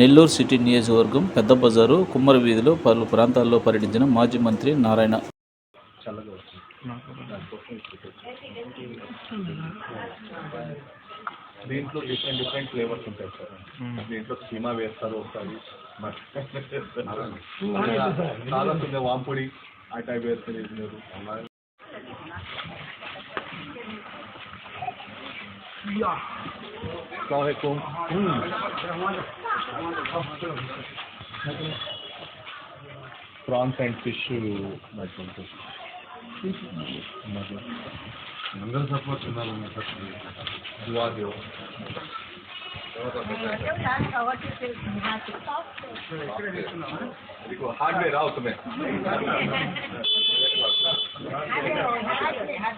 Nellore city నియోజకవర్గం పెద్ద బజారు కుమ్మరి వీధిలో పలు ప్రాంతాల్లో పర్యటించిన మాజీ మంత్రి నారాయణ. దీంట్లో డిఫరెంట్ డిఫరెంట్ ఫ్లేవర్స్ ఉంటాయి సార్. దీంట్లో కీమా వేస్తారు ఒకసారి. చాలా చిన్న వాంపొడి ఆ టైప్ వేస్తారు Yeah. Go ahead, and tissue. I'm going to support you. I'm support you. I'm going you. I'm going to support you. I'm going to support you. I'm going to support you. I'm going to support you. I'm going to support you. I'm going to support you. I'm going to support you. I'm going to support you. I'm going to support you. I'm going to support you. I'm going to support you. I'm going to support you. I'm going to support you. I'm going to support you. I'm going to support you. I'm going to support you. I'm going to support you. I'm going to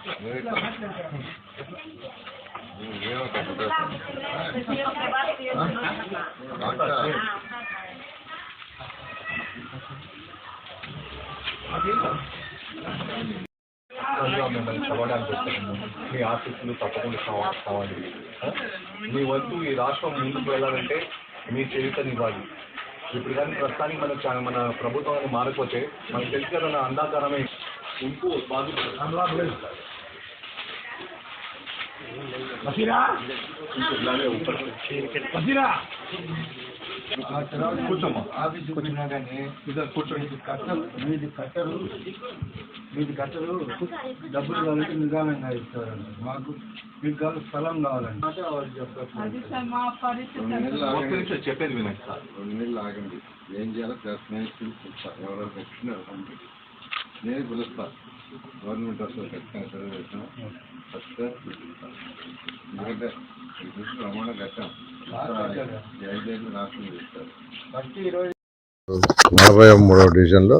support you. I'm going to support you. I'm మిమ్మల్ని చదవడానికి వచ్చాను మీ ఆశీస్సులు తప్పకుండా కావాలి కావాలి మీ వంతు ఈ రాష్ట్రం ముందుకు వెళ్ళాలంటే మీ చేయుతనివ్వాలి ఇప్పుడు కానీ ప్రస్తుతానికి మన మన ప్రభుత్వం మారకపోతే మారిపోతే మనకు తెలిసి కదా నా ఇంకో బాధ్యత కూర్చోమ్మా. వచ్చినా కానీ ఇద్దరు కూర్చోండి మీది కట్టలు మీది కట్టరు. డబ్బులు కావాలంటే నిదానంగా ఇస్తారండి. మాకు మీకు కావాలి స్థలం కావాలండి. చెప్పేది వినండి. సార్ రెండు నెలలు ఆగండి. ఏం చేయాలో చేస్తున్నాయి ఎవరెవరు పెట్టినారు నేను పిలుస్తా. గవర్నమెంట్ వస్తుంది ఖచ్చితంగా పెట్టాం ఖచ్చితంగా పిలుస్తా ఎందుకంటే ఈ దృష్టి ప్రమాణం కట్టాం. ఐదేళ్ళు రాష్ట్రం చేస్తారు ఫస్ట్ ఈరోజు నలభై మూడవ డివిజన్లో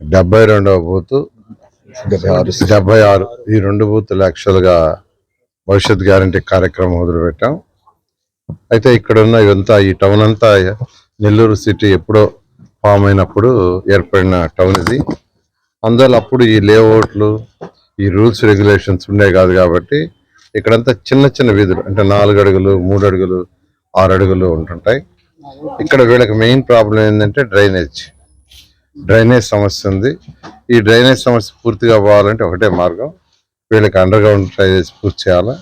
డెబ్బై రెండవ బూత్ డెబ్బై ఆరు ఈ రెండు బూతులు యాక్చువల్గా భవిష్యత్ గ్యారంటీ కార్యక్రమం మొదలుపెట్టాం. అయితే ఇక్కడ ఉన్న ఇదంతా ఈ టౌన్ అంతా నెల్లూరు సిటీ ఎప్పుడో ఫామ్ అయినప్పుడు ఏర్పడిన టౌన్ ఇది. అందువల్ల అప్పుడు ఈ లేఅవుట్లు ఈ రూల్స్ రెగ్యులేషన్స్ ఉండే కాదు కాబట్టి ఇక్కడంతా చిన్న చిన్న వీధులు అంటే నాలుగు అడుగులు మూడు అడుగులు ఆరు అడుగులు ఉంటుంటాయి. ఇక్కడ వీళ్ళకి మెయిన్ ప్రాబ్లం ఏంటంటే డ్రైనేజ్. డ్రైనేజ్ సమస్య ఉంది. ఈ డ్రైనేజ్ సమస్య పూర్తిగా పోవాలంటే ఒకటే మార్గం. వీళ్ళకి అండర్ గ్రౌండ్ డ్రైనేజ్ పూర్తి చేయాలా.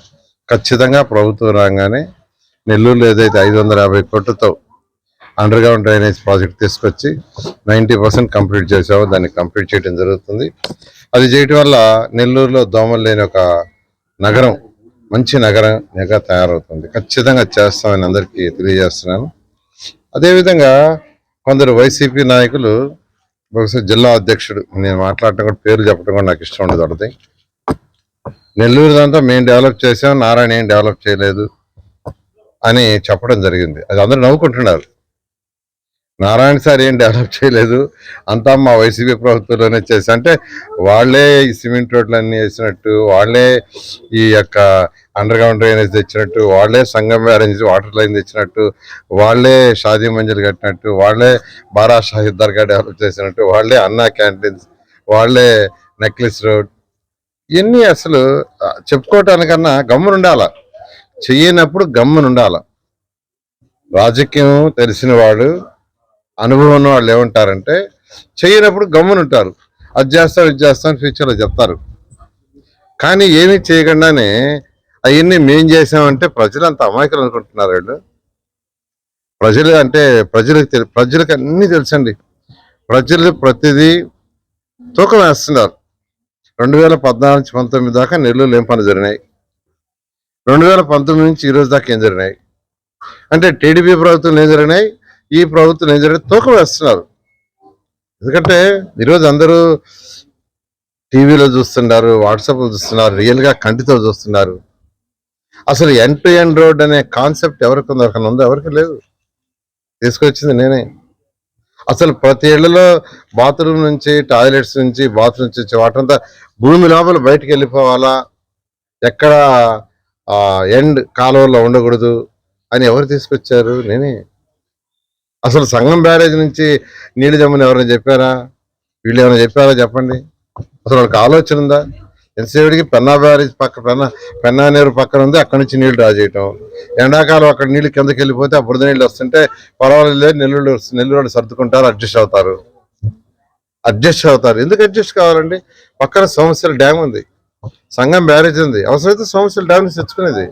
ఖచ్చితంగా ప్రభుత్వం రాగానే నెల్లూరులో ఏదైతే ఐదు వందల యాభై కోట్లతో అండర్ గ్రౌండ్ డ్రైనేజ్ ప్రాజెక్ట్ తీసుకొచ్చి నైంటీ పర్సెంట్ కంప్లీట్ చేసాము దాన్ని కంప్లీట్ చేయడం జరుగుతుంది. అది చేయటం వల్ల నెల్లూరులో దోమలు లేని ఒక నగరం మంచి నగరంగా తయారవుతుంది. ఖచ్చితంగా చేస్తామని అందరికీ తెలియజేస్తున్నాను. అదేవిధంగా కొందరు వైసీపీ నాయకులు బహుశా జిల్లా అధ్యక్షుడు నేను మాట్లాడటం కూడా పేరు చెప్పడం కూడా నాకు ఇష్టం ఉండదు ఒకటి నెల్లూరు దాంతో మేము డెవలప్ చేసాం నారాయణ ఏం డెవలప్ చేయలేదు అని చెప్పడం జరిగింది. అది అందరూ నవ్వుకుంటున్నారు. నారాయణ సార్ ఏం డెవలప్ చేయలేదు. అంతా మా వైసీపీ ప్రభుత్వంలోనే చేసి అంటే వాళ్ళే ఈ సిమెంట్ రోడ్లన్నీ వేసినట్టు వాళ్ళే ఈ యొక్క అండర్ గ్రౌండ్ డ్రైనేజ్ తెచ్చినట్టు వాళ్ళే సంగం అరేంజ్ వాటర్ లైన్ తెచ్చినట్టు వాళ్ళే షాదీ మంజిల్ కట్టినట్టు వాళ్ళే బారా షాహిద్ దర్గా డెవలప్ చేసినట్టు వాళ్ళే అన్నా క్యాంటీన్స్ వాళ్ళే నెక్లెస్ రోడ్ ఇవన్నీ అసలు చెప్పుకోవటానికన్నా గమ్మునుండాల. చేయనప్పుడు గమ్మునుండాల. రాజకీయం తెలిసిన వాడు అనుభవం ఉన్న వాళ్ళు ఏమంటారంటే చేయనప్పుడు గమ్మునుంటారు. అది చేస్తాం ఇది చేస్తాం ఫ్యూచర్లో చెప్తారు. కానీ ఏమీ చేయకుండానే అవన్నీ మేం చేసామంటే ప్రజలు అంత అమాయకులు అనుకుంటున్నారు వీళ్ళు. ప్రజలు అంటే ప్రజలకు తెలి- ప్రజలకు అన్నీ తెలుసండి. ప్రజలు ప్రతిదీ తూకం వేస్తున్నారు. రెండు వేల పద్నాలుగు నుంచి పంతొమ్మిది దాకా నెల్లూరులో ఏం పనులు జరిగినాయి. రెండు వేల పంతొమ్మిది నుంచి ఈరోజు దాకా ఏం జరిగినాయి? అంటే టీడీపీ ప్రభుత్వం ఏం జరిగినాయి? ఈ ప్రభుత్వం ఏం జరిగినాయి తూకం వేస్తున్నారు. ఎందుకంటే ఈరోజు అందరూ టీవీలో చూస్తున్నారు వాట్సాప్లో చూస్తున్నారు రియల్గా కంటితో చూస్తున్నారు. అసలు ఎన్ టు ఎన్ రోడ్ అనే కాన్సెప్ట్ ఎవరికి ఉందో ఎవరికైనా ఉందో ఎవరికి లేదు. తీసుకొచ్చింది నేనే. అసలు ప్రతి ఏళ్ళలో బాత్రూమ్ నుంచి టాయిలెట్స్ నుంచి బాత్రూమ్ నుంచి వాటర్ అంతా భూమి లోపల బయటకు వెళ్ళిపోవాలా? ఎక్కడ ఎండ్ కాలువల్లో ఉండకూడదు అని ఎవరు తీసుకొచ్చారు? నేనే. అసలు సంఘం బ్యారేజ్ నుంచి నీళ్ళు జమ్మని ఎవరైనా చెప్పారా? వీళ్ళు ఏమైనా చెప్పారా చెప్పండి. అసలు వాళ్ళకి ఆలోచన ఉందా? ఎంతసేపటికి పెన్నా బ్యారేజ్ పక్క పెన్నా పెన్నా నీరు పక్కన ఉంది అక్కడి నుంచి నీళ్ళు డ్రా చేయటం. ఎండాకాలం అక్కడ నీళ్ళు కిందకి వెళ్ళిపోతే ఆ బురద నీళ్ళు వస్తుంటే పర్వాలేదు నెల్లూరు నెల్లూరు సర్దుకుంటారు అడ్జస్ట్ అవుతారు. అడ్జస్ట్ అవుతారు. ఎందుకు అడ్జస్ట్ కావాలండి? పక్కన సోమశిల డ్యామ్ ఉంది. సంఘం బ్యారేజ్ ఉంది. అవసరమైతే సోమశిల డ్యామ్ నుంచి తెచ్చుకునేది.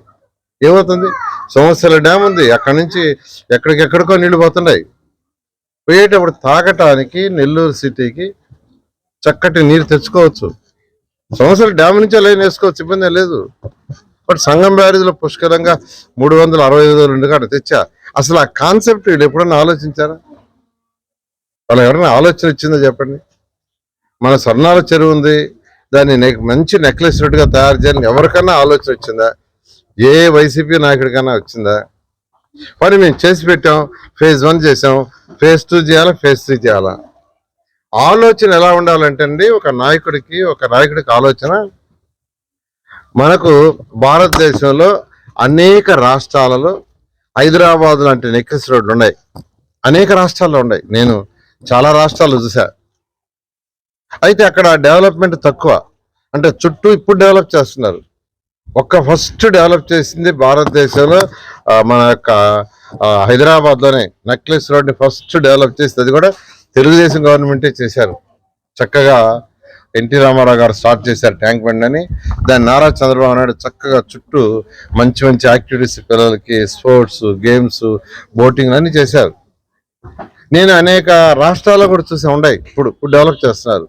ఏమవుతుంది? సంవత్సరాల డ్యామ్ ఉంది. అక్కడి నుంచి ఎక్కడికెక్కడికో నీళ్ళు పోతున్నాయి. పోయేటప్పుడు తాగటానికి నెల్లూరు సిటీకి చక్కటి నీరు తెచ్చుకోవచ్చు. సంవత్సరాలు డ్యామ్ నుంచే లైన్ వేసుకోవచ్చు ఇబ్బంది లేదు. బట్ సంగం బ్యారేజ్లో పుష్కలంగా మూడు వందల అరవై ఐదు రెండు ఉండగా తెచ్చా. అసలు ఆ కాన్సెప్ట్ వీళ్ళు ఎప్పుడన్నా ఆలోచించారా? వాళ్ళు ఎవరైనా ఆలోచన ఇచ్చిందో చెప్పండి? మన స్వర్ణాల చెరువు ఉంది. దాన్ని మంచి నెక్లెస్ రెడ్గా తయారు చేయాలని ఎవరికన్నా ఆలోచన వచ్చిందా ఏ వైసీపీ నాయకుడికైనా వచ్చిందా? మరి మేము చేసి పెట్టాం ఫేజ్ వన్ చేసాం ఫేజ్ టూ చేయాలా ఫేజ్ త్రీ చేయాలా? ఆలోచన ఎలా ఉండాలంటే అండి ఒక నాయకుడికి ఒక నాయకుడికి ఆలోచన. మనకు భారతదేశంలో అనేక రాష్ట్రాలలో హైదరాబాద్ లాంటి నెక్లెస్ రోడ్లు ఉన్నాయి. అనేక రాష్ట్రాల్లో ఉన్నాయి. నేను చాలా రాష్ట్రాలు చూసా. అయితే అక్కడ డెవలప్మెంట్ తక్కువ. అంటే చుట్టూ ఇప్పుడు డెవలప్ చేస్తున్నారు. ఒక్క ఫస్ట్ డెవలప్ చేసింది భారతదేశంలో మన యొక్క హైదరాబాద్లోనే నెక్లెస్ రోడ్ని ఫస్ట్ డెవలప్ చేసింది అది కూడా తెలుగుదేశం గవర్నమెంటే చేశారు. చక్కగా ఎన్టీ రామారావు గారు స్టార్ట్ చేశారు ట్యాంక్ బండ్ అని. దాన్ని నారా చంద్రబాబు నాయుడు చక్కగా చుట్టూ మంచి మంచి యాక్టివిటీస్ పిల్లలకి స్పోర్ట్స్ గేమ్స్ బోటింగ్ అన్నీ చేశారు. నేను అనేక రాష్ట్రాల్లో కూడా చూసి ఉన్నాయి. ఇప్పుడు ఇప్పుడు డెవలప్ చేస్తున్నారు.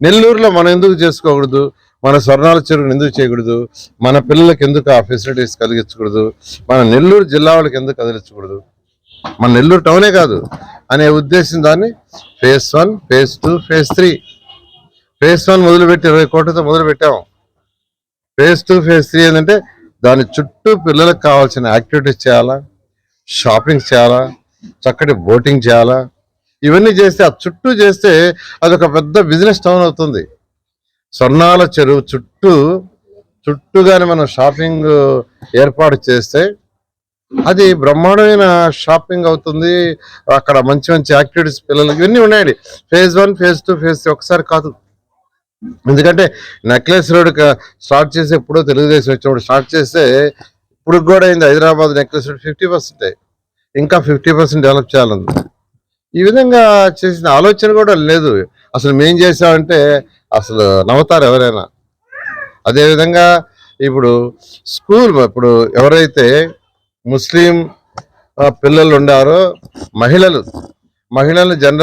నెల్లూరులో మనం ఎందుకు చేసుకోకూడదు? మన స్వర్ణాల చెరువు ఎందుకు చేయకూడదు? మన పిల్లలకి ఎందుకు ఆ ఫెసిలిటీస్ కలిగించకూడదు? మన నెల్లూరు జిల్లా వాళ్ళకి ఎందుకు కదిలించకూడదు? మన నెల్లూరు టౌనే కాదు. అనే ఉద్దేశం దాన్ని phase one phase two phase three phase one మొదలుపెట్టి ఇరవై కోట్లతో మొదలుపెట్టాము. ఫేజ్ టూ ఫేజ్ త్రీ ఏంటంటే దాని చుట్టూ పిల్లలకు కావాల్సిన యాక్టివిటీస్ చేయాలా? షాపింగ్ చేయాలా? చక్కటి బోటింగ్ చేయాలా? ఇవన్నీ చేస్తే ఆ చుట్టూ చేస్తే అదొక పెద్ద బిజినెస్ టౌన్ అవుతుంది. స్వర్ణాల చెరువు చుట్టూ చుట్టూగానే మనం షాపింగ్ ఏర్పాటు చేస్తే అది బ్రహ్మాండమైన షాపింగ్ అవుతుంది. అక్కడ మంచి మంచి యాక్టివిటీస్ పిల్లలకి ఇవన్నీ ఉన్నాయండి. Phase one phase two phase three ఒకసారి కాదు. ఎందుకంటే నెక్లెస్ రోడ్ స్టార్ట్ చేసి ఎప్పుడో తెలుగుదేశం వచ్చినప్పుడు స్టార్ట్ చేస్తే ఇప్పుడు కూడా అయింది Hyderabad Necklace Road fifty percent ఇంకా ఫిఫ్టీ పర్సెంట్ డెవలప్ చేయాలంది ఈ విధంగా చేసిన ఆలోచన కూడా లేదు. అసలు మేం చేసామంటే అసలు నవ్వుతారు ఎవరైనా. అదేవిధంగా ఇప్పుడు స్కూల్ ఇప్పుడు ఎవరైతే ముస్లిం ఆ, పిల్లలు ఉండారో మహిళలు మహిళలు జనరల్